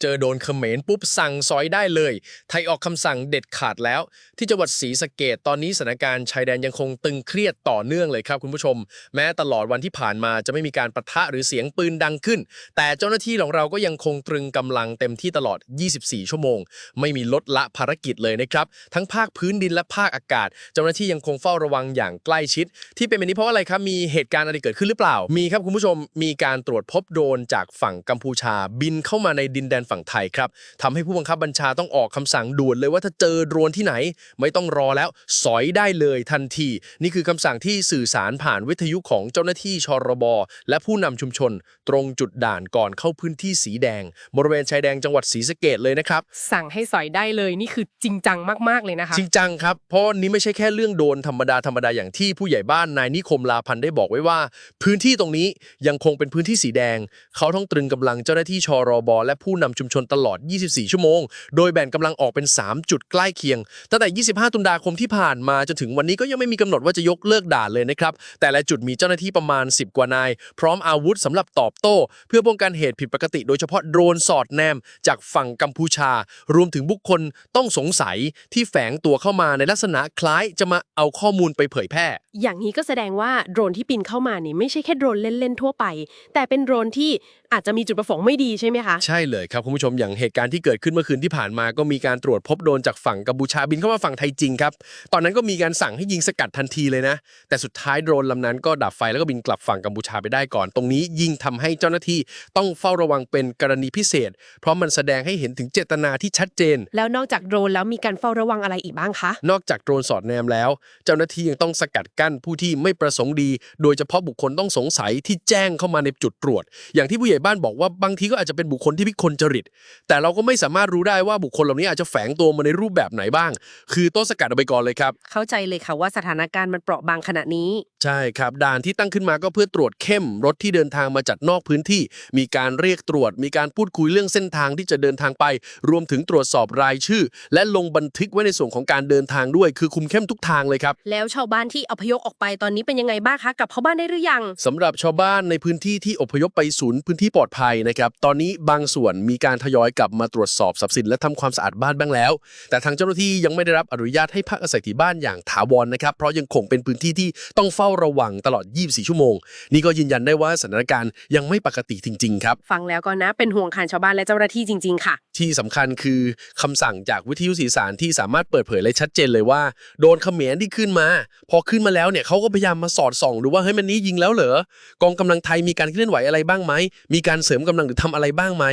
เจอโดนเขมรปุ๊บสั่งซอยได้เลย ไทยออกคำสั่งเด็ดขาดแล้ว ที่จังหวัดศรีสะเกดตอนนี้สถานการณ์ชายแดนยังคงตึงเครียดต่อเนื่องเลยครับคุณผู้ชม แม้ตลอดวันที่ผ่านมาจะไม่มีการปะทะหรือเสียงปืนดังขึ้น แต่เจ้าหน้าที่ของเราก็ยังคงตรึงกำลังเต็มที่ตลอด 24 ชั่วโมง ไม่มีลดละภารกิจเลยนะครับทั้งภาคพื้นดินและภาคอากาศ เจ้าหน้าที่ยังคงเฝ้าระวังอย่างใกล้ชิด ที่เป็นแบบนี้เพราะว่าอะไรครับมีเหตุการณ์อะไรเกิดขึ้นหรือเปล่า มีครับคุณผู้ชมมีการตรวจพบโดรนจากฝั่งกัมพูชาบินเข้ามาในดินแดนฝั่งไทยครับทำให้ผู้บังคับบัญชาต้องออกคำสั่งด่วนเลยว่าถ้าเจอโดรนที่ไหน ไม่ต้องรอแล้วสอยได้เลยทันที นี่คือคำสั่งที่สื่อสารผ่านวิทยุของเจ้าหน้าที่ชรบและผู้นำชุมชน ตรงจุดด่านก่อนเข้าพื้นที่สีแดง บริเวณชายแดนจังหวัดศรีสะเกดเลยนะครับ สั่งให้สอยได้เลยนี่คือจริงจังมากๆเลยนะคะจริงจังครับเพราะนี้ไม่ใช่แค่เรื่องโดนธรรมดาธรรมดาอย่างที่ผู้ใหญ่บ้านนายนิคมลาพันธ์ได้บอกไว้ว่า พื้นที่ตรงนี้ยังคงเป็นพื้นที่สีแดง เขาต้องตรึงกำลังเจ้าหน้าที่ชรบและผู้นำชุมชนตลอด 24 ชั่วโมง โดยแบ่งกำลังออกเป็น 3 จุดใกล้เคียง ตั้งแต่ 25 ตุลาคมที่ผ่านมาจนถึงวันนี้ก็ยังไม่มีกำหนดว่าจะยกเลิกด่านเลยนะครับ แต่ละจุดมีเจ้าหน้าที่ประมาณ 10 กว่านาย พร้อมอาวุธสำหรับตอบโต้ เพื่อป้องกันเหตุผิดปกติ โดยเฉพาะโดรนสอดแนม จากฝั่งกัมพูชา รวมถึงบุคคลต้องสงสัยที่แฝงตัวเข้ามาในลักษณะคล้ายจะมาเอาข้อมูลไปเผยแพร่ อย่างนี้ก็แสดงว่าโดรนที่บินเข้ามานี่ไม่ใช่แค่โดรนเล่นๆทั่วไป แต่เป็นโดรนที่อาจจะมีจุดประสงค์ไม่ดีใช่ไหมคะ ใช่เลยครับคุณผู้ชมอย่างเหตุการณ์ที่เกิดขึ้นเมื่อคืนที่ผ่านมาก็มีการตรวจพบโดรนจากฝั่งกัมพูชาบินเข้ามาฝั่งไทยจริงครับตอนนั้นก็มีการสั่งให้ยิงสกัดทันทีเลยนะ แต่สุดท้ายโดรนลำนั้นก็ดับไฟแล้วก็บินกลับฝั่งกัมพูชาไปได้ก่อน ตรงนี้ยิ่งทำให้เจ้าหน้าที่ต้องเฝ้าระวังเป็นกรณีพิเศษ เพราะมันแสดงให้เห็นถึงเจตนาที่ชัดเจน แล้วนอกจากโดรนแล้วมีการเฝ้าระวังอะไรอีกบ้างคะ นอกจากโดรนสอดแนมแล้ว เจ้าหน้าที่ยังต้องสกัดกั้นผู้ที่ไม่ประสงค์ดี โดยเฉพาะบุคคลต้องสงสัยที่แจ้งเข้ามาในจุดตรวจ อย่างที่ผู้ใหญ่บ้านบอกว่าบางทีก็อาจจะเป็นบุคคลที่พิกลจริตแต่เราก็ไม่สามารถรู้ได้ว่าบุคคลเหล่านี้อาจจะแฝงตัวมาในรูปแบบไหนบ้าง คือต้องสกัดเอาไปก่อนเลยครับ เข้าใจเลยค่ะว่าสถานการณ์มันเปราะบางขณะนี้ ใช่ครับ ด่านที่ตั้งขึ้นมาก็เพื่อตรวจเข้มรถที่เดินทางมาจากนอกพื้นที่ มีการเรียกตรวจ มีการพูดคุยเรื่องเส้นทางที่จะเดินทางไป รวมถึงตรวจสอบรายชื่อ และลงบันทึกไว้ในส่วนของการเดินทางด้วย คือคุมเข้มทุกทางเลยครับ แล้วชาวบ้านที่อพยพออกไปตอนนี้เป็นยังไงบ้างคะกลับเข้าบ้านได้หรือยัง สำหรับชาวบ้านในพื้นที่ที่อพยพไปศูนย์พื้นที่ปลอดภัยนะครับ ตอนนี้บางส่วนมีการทยอยกลับมาตรวจสอบทรัพย์สินและทำความสะอาดบ้านบ้างแล้ว แต่ทางเจ้าหน้าที่ยังไม่ได้รับอนุญาตให้พักอาศัยที่บ้านอย่างถาวรนะครับเพราะยังคงเป็นพื้นที่ที่ต้องเฝ้าระวังตลอด 24 ชั่วโมง นี่ก็ยืนยันได้ว่าสถานการณ์ยังไม่ปกติจริงๆครับ ฟังแล้วก็นะเป็นห่วงคันชาวบ้านและเจ้าหน้าที่จริง ๆ ค่ะ ที่สำคัญคือคำสั่งจากวิทยุสื่อสารที่สามารถเปิดเผยและชัดเจนเลยว่า โดนเขมรที่ขึ้นมา พอขึ้นมาแล้วเนี่ยเขาก็พยายามมาสอดส่องดูว่าเฮ้ยมันนี้ยิงแล้วเหรอกองกำลังไทยมีการเคลื่อนไหวอะไรบ้างไหมมีการเสริมกำลังหรือทำอะไรบ้างไหม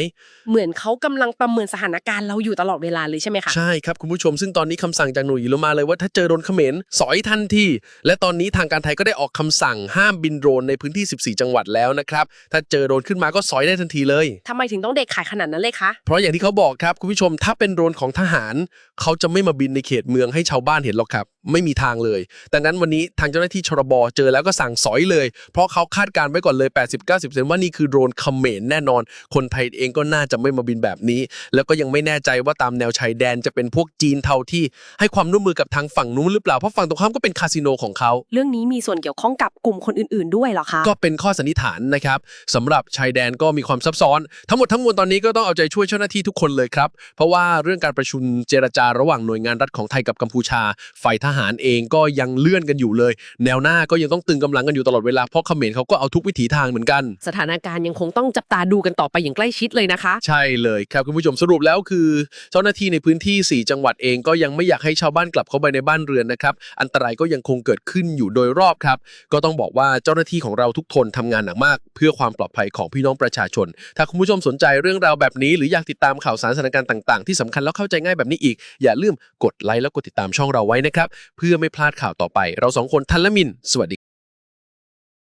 เหมือนเขากำลังประเมินสถานการณ์เราอยู่ตลอดเวลาเลยใช่ไหมคะใช่ครับคุณผู้ชมซึ่งตอนนี้คำสั่งจากหน่วยลงมาเลยว่าถ้าเจอโดรนเขมรสอยทันทีและตอนนี้ทางการไทยก็ได้ออกคำสั่งห้ามบินโดรนในพื้นที่ 14 จังหวัดแล้วนะครับถ้าเจอโดรนขึ้นมาก็สอยได้ทันทีเลยทำไมถึงต้องเด็กขายขนาดนั้นเลยคะเพราะอย่างที่เขาบอกครับคุณผู้ชมถ้าเป็นโดรนของทหาร เขาจะไม่มาบินในเขตเมืองให้ชาวบ้านเห็นหรอกครับ ไม่มีทางเลย ดังนั้นวันนี้ทางเจ้าหน้าที่ชรบเจอแล้วก็สั่งสอยเลย เพราะเขาคาดการณ์ไว้ก่อนเลย 80-90%ว่านี่คือโดรนเขมรแน่นอน คนไทยเองก็น่าจะไม่มาบินแบบนี้ แล้วก็ยังไม่แน่ใจว่าตามแนวชายแดนจะเป็นพวกจีนเทาที่ให้ความร่วมมือกับทางฝั่งนู้นหรือเปล่า เพราะฝั่งตรงข้ามก็เป็นคาสิโนของเขา เรื่องนี้มีส่วนเกี่ยวข้องกับกลุ่มคนอื่น ๆด้วยเหรอคะ ก็เป็นข้อสันนิษฐานนะครับสำหรับชายแดนก็มีความซับซ้อน ทั้งหมดทั้งมวลตอนนี้ก็ต้องเอาใจช่วยเจ้าหน้าที่ทุกคนเลยครับ เพราะว่าเรื่องการประชุมเจรจาระหว่างหน่วยงานรัฐของไทยกับกัมพูชาฝ่ายทหารเองก็ยังเลื่อนกันอยู่เลย แนวหน้าก็ยังต้องตึงกำลังกันอยู่ตลอดเวลาเพราะเขมรเขาก็เอาทุกวิถีทางเหมือนกัน สถานการณ์ยังคงต้องจับตาดูกันต่อไปอย่างใกล้ชิดเลยนะคะ ใช่เลยครับคุณผู้ชมสรุปแล้วคือ เจ้าหน้าที่ในพื้นที่ 4 จังหวัดเองก็ยังไม่อยากให้ชาวบ้านกลับเข้าไปในบ้านเรือนนะครับอันตรายก็ยังคงเกิดขึ้นอยู่โดยรอบครับ ก็ต้องบอกว่าเจ้าหน้าที่ของเราทุกทนทำงานหนักมาก เพื่อความปลอดภัยของพี่น้องประชาชน ถ้าคุณผู้ชมสนใจเรื่องราวแบบนี้ หรืออยากติดตามข่าวสารสถานการณ์ต่างๆ ที่สำคัญแล้วเข้าใจง่ายแบบนี้อีก อย่าลืมกดไลค์แล้วกดติดตามช่องเราไว้นะครับเพื่อไม่พลาดข่าวต่อไป เราสองคนทันละมิน สวัสดี